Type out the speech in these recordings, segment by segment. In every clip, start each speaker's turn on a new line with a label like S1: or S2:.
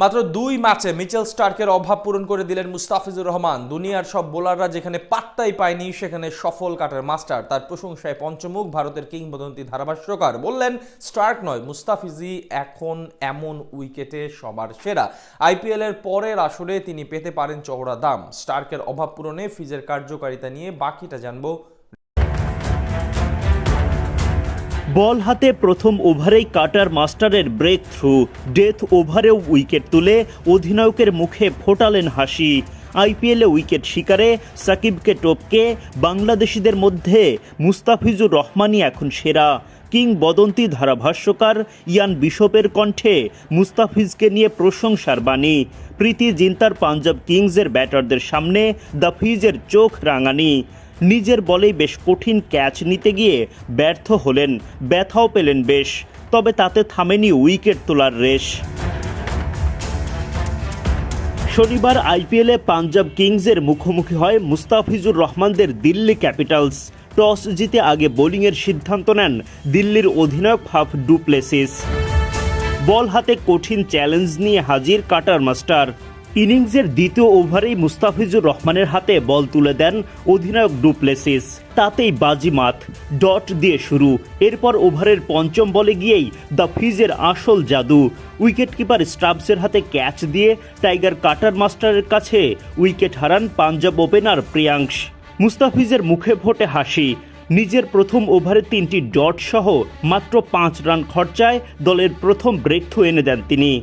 S1: মাত্র দুই ম্যাচে মিচেল স্টার্কের অভাব পূরণ করে দিলেন মুস্তাফিজুর রহমান। দুনিয়ার সব বোলাররা যেখানে পাত্তাই পায়নি, সেখানে সফল কাটার মাস্টার। তার প্রশংসায় পঞ্চমুখ ভারতের কিংবদন্তি ধারাভাষ্যকার বললেন, স্টার্ক নয়, মুস্তাফিজি এখন এমন উইকেটে সবার সেরা। আইপিএল এর পরের আসরে তিনি পেতে পারেন চওড়া দাম। স্টার্কের অভাব পূরণে ফিজের কার্যকারিতা নিয়ে বাকিটা জানব
S2: বল হাতে প্রথম ওভারেই কাটার মাস্টারের ব্রেক থ্রু ডেথ ওভারেও উইকেট তুলে অধিনায়কের মুখে ফোটালেন হাসি। আইপিএলে উইকেট শিকারে সাকিবকে টপকে বাংলাদেশিদের মধ্যে মুস্তাফিজুর রহমানই এখন সেরা। কিংবদন্তি ধারাভাষ্যকার ইয়ান বিশপের কণ্ঠে মুস্তাফিজকে নিয়ে প্রশংসার বাণী। প্রীতি জিন্তার পাঞ্জাব কিংসের ব্যাটারদের সামনে দ্য ফিজের চোখ রাঙানি। নিজের বলেই বেশ কঠিন ক্যাচ নিতে গিয়ে ব্যর্থ হলেন। ব্যথাও পেলেন বেশ, তবে তাতে থামেনি উইকেট তোলার রেশ। শনিবার আইপিএলে পাঞ্জাব কিংসের মুখোমুখি হয় মুস্তাফিজুর রহমানদের দিল্লি ক্যাপিটালস। টস জিতে আগে বোলিংয়ের সিদ্ধান্ত নেন দিল্লির অধিনায়ক ফাফ ডুপ্লেসিস। বল হাতে কঠিন চ্যালেঞ্জ নিয়ে হাজির কাটার মাস্টার। ইনিংসের দ্বিতীয় ওভারেই মুস্তাফিজুর রহমানের হাতে বল তুলে দেন অধিনায়ক ডুপ্লেসিস। তাতেই বাজিমাত, ডট দিয়ে শুরু। এরপর ওভারের পঞ্চম বলে গিয়েই দ্য ফিজের আসল জাদু। উইকেটকিপার স্টাবসের হাতে ক্যাচ দিয়ে টাইগার কাটার মাস্টারের কাছে উইকেট হারান পাঞ্জাব ওপেনার প্রিয়াংশ। মুস্তাফিজের মুখে ভোটে হাসি। নিজের প্রথম ওভারে তিনটি ডট সহ মাত্র পাঁচ রান খরচায় দলের প্রথম ব্রেক থ্রু এনে দেন তিনি।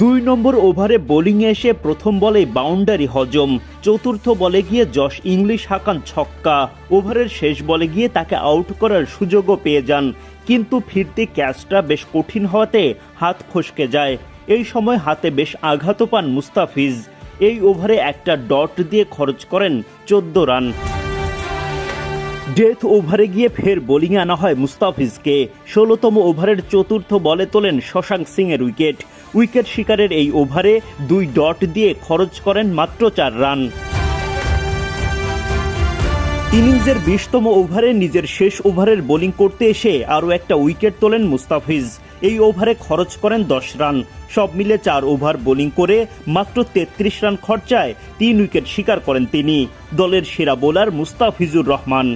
S2: দুই নম্বর ওভারে বোলিংয়ে এসে প্রথম বলে বাউন্ডারি হজম, চতুর্থ বলে গিয়ে যশ ইংলিশ হাকান ছক্কা। ওভারের শেষ বলে গিয়ে তাকে আউট করার সুযোগও পেয়ে যান, কিন্তু ফিরতি ক্যাচটা বেশ কঠিন হওয়াতে হাত ফসকে যায়। এই সময় হাতে বেশ আঘাতও পান মুস্তাফিজ। এই ওভারে একটা ডট দিয়ে খরচ করেন চোদ্দ রান। ডেথ ওভারে গিয়ে ফের বোলিংয়ে আনা হয় মুস্তাফিজকে ষোলোতম ওভারের চতুর্থ বলে তোলেন শশাঙ্ক সিং এর উইকেট। উইকেট শিকারের এই ওভারে দুই ডট দিয়ে খরচ করেন মাত্র চার রান। ইনিংসের বিশতম ওভারে নিজের শেষ ওভারের বোলিং করতে এসে আরও একটা উইকেট তোলেন মুস্তাফিজ এই ওভারে খরচ করেন দশ রান। সব মিলে চার ওভার বোলিং করে মাত্র তেত্রিশ রান খরচায় তিন উইকেট শিকার করেন তিনি। দলের সেরা বোলার মুস্তাফিজুর রহমান।